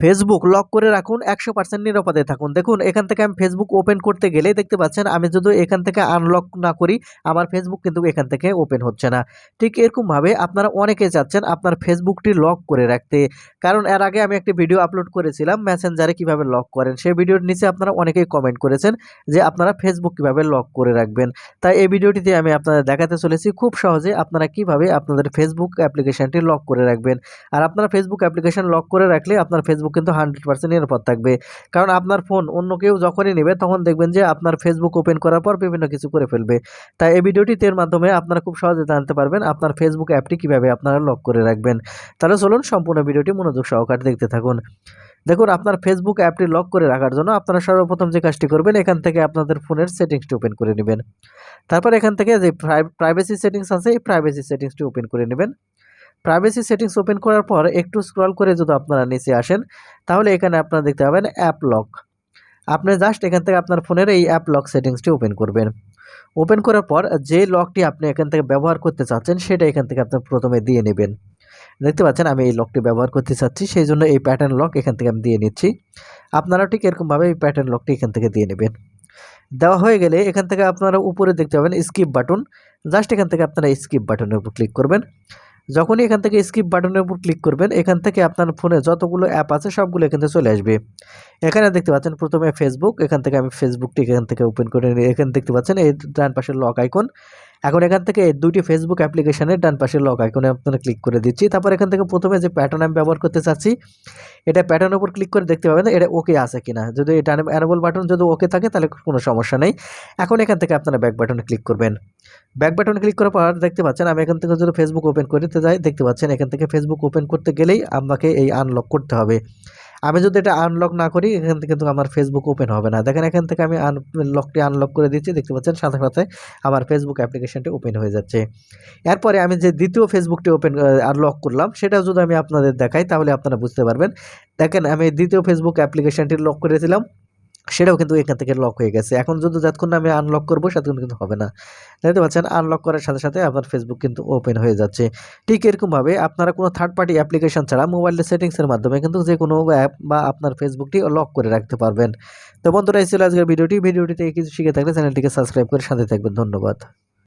Facebook lock করে রাখুন, একশো পার্সেন্ট নিরাপদে থাকুন। দেখুন, এখান থেকে আমি ফেসবুক ওপেন করতে গেলেই দেখতে পাচ্ছেন, আমি যদি এখান থেকে আনলক না করি, আমার ফেসবুক কিন্তু এখান থেকে ওপেন হচ্ছে না। ঠিক এরকমভাবে আপনারা অনেকে চাচ্ছেন আপনার ফেসবুকটি লক করে রাখতে। কারণ এর আগে আমি একটি ভিডিও আপলোড করেছিলাম মেসেঞ্জারে কীভাবে লক করেন? সেই ভিডিওর নিচে আপনারা অনেকেই কমেন্ট করেছেন যে আপনারা ফেসবুক কীভাবে লক করে রাখবেন। তাই এই ভিডিওটিতে আমি আপনাদের দেখাতে চলেছি, খুব সহজে আপনারা কীভাবে আপনাদের ফেসবুক অ্যাপ্লিকেশনটি লক করে রাখবেন। আর আপনারা ফেসবুক অ্যাপ্লিকেশন লক করে রাখলে আপনার ফেসবুক কিন্তু হান্ড্রেড পার্সেন্ট নিরাপদ থাকবে। কারণ আপনার ফোন অন্য কেউ যখনই নেবে তখন দেখবেন যে আপনার ফেসবুক ওপেন করার পর বিভিন্ন কিছু করে ফেলবে। তাই এই ভিডিওটিতে এর মাধ্যমে আপনারা খুব সহজে জানতে পারবেন আপনার ফেসবুক অ্যাপটি কীভাবে আপনারা লক করে রাখবেন। তাহলে চলুন সম্পূর্ণ ভিডিওটি মনোযোগ সহকারে দেখতে থাকুন। দেখুন, আপনার ফেসবুক অ্যাপটি লক করে রাখার জন্য আপনারা সর্বপ্রথম যে কাজটি করবেন, এখান থেকে আপনাদের ফোনের সেটিংসটি ওপেন করে নেবেন। তারপর এখান থেকে যে প্রাইভেসি সেটিংস আছে, এই প্রাইভেসি সেটিংসটি ওপেন করে নেবেন। প্রাইভেসি সেটিংস ওপেন করার পর একটু স্ক্রল করে যদি আপনারা নিচে আসেন, তাহলে এখানে আপনারা দেখতে পাবেন অ্যাপ লক আপনি জাস্ট এখান থেকে আপনার ফোনের এই অ্যাপ লক সেটিংসটি ওপেন করবেন। ওপেন করার পর যে লকটি আপনি এখান থেকে ব্যবহার করতে চাচ্ছেন, সেটা এখান থেকে আপনি প্রথমে দিয়ে নেবেন। দেখতে পাচ্ছেন আমি এই লকটি ব্যবহার করতে চাচ্ছি, সেই জন্য এই প্যাটার্ন লক এখান থেকে আমি দিয়ে নিচ্ছি। আপনারা ঠিক এরকমভাবে এই প্যাটার্ন লকটি এখান থেকে দিয়ে নেবেন। দেওয়া হয়ে গেলে এখান থেকে আপনারা উপরে দেখতে পাবেন স্কিপ বাটন জাস্ট এখান থেকে আপনারা স্কিপ বাটনের উপর ক্লিক করবেন। যখনই এখান থেকে স্কিপ বাটনের উপর ক্লিক করবেন, এখান থেকে আপনার ফোনে যতগুলো অ্যাপ আছে সবগুলো এখান থেকে চলে আসবে। এখানে দেখতে পাচ্ছেন প্রথমে ফেসবুক এখান থেকে আমি ফেসবুকটি এখান থেকে ওপেন করে এখানে দেখতে পাচ্ছেন এই ডান পাশের লক আইকন এখন এখান থেকে দুইটি ফেসবুক অ্যাপ্লিকেশনের ডান পাশে লক আইকনে আপনারা ক্লিক করে দিচ্ছি। তারপর এখান থেকে প্রথমে যে প্যাটার্ন আমি ব্যবহার করতে চাচ্ছি, এটা প্যাটার্নের উপর ক্লিক করে দেখতে পাবেন এটা ওকে আছে কিনা। যদি এটা অ্যানাবল বাটন যদি ওকে থাকে, তাহলে কোনো সমস্যা নেই। এখন এখান থেকে আপনারা ব্যাক বাটনে ক্লিক করবেন। ব্যাক বাটনে ক্লিক করার পর দেখতে পাচ্ছেন, আমি এখান থেকে যদি ফেসবুক ওপেন করতে যাই, দেখতে পাচ্ছেন এখান থেকে ফেসবুক ওপেন করতে গেলেই আমাকে এই আনলক করতে হবে। আমি যদি এটা আনলক না করি, এখান থেকে কিন্তু আমার ফেসবুক ওপেন হবে না। দেখেন, এখান থেকে আমি লকটি আনলক করে দিচ্ছি, দেখতে পাচ্ছেন? সাথে সাথে আমার ফেসবুক অ্যাপ্লিকেশনটি ওপেন হয়ে যাচ্ছে। এরপরে আমি যে দ্বিতীয় ফেসবুকটি ওপেন আর লক করলাম, সেটা যদি আমি আপনাদের দেখাই, তাহলে আপনারা বুঝতে পারবেন। দেখেন, আমি দ্বিতীয় ফেসবুক অ্যাপ্লিকেশনটি লক করেছিলাম সেটাও কিন্তু এখান থেকে লক হয়ে গেছে। এখন যদি যতক্ষণ আমি আনলক করব ততক্ষণ কিন্তু হবে না। দেখতে পাচ্ছেন আনলক করার সাথে সাথে আপনার ফেসবুক কিন্তু ওপেন হয়ে যাচ্ছে। ঠিক এরকমভাবে আপনারা কোনো থার্ড পার্টি অ্যাপ্লিকেশন ছাড়া মোবাইলের সেটিংসের মাধ্যমে কিন্তু যে কোনো অ্যাপ বা আপনার ফেসবুকটি লক করে রাখতে পারবেন। তো বন্ধুরা, এই ছিল আজকের ভিডিওটি। ভিডিওটিতে কিছু শিখে থাকলে চ্যানেলটিকে সাবস্ক্রাইব করে সাথে থাকবেন। ধন্যবাদ।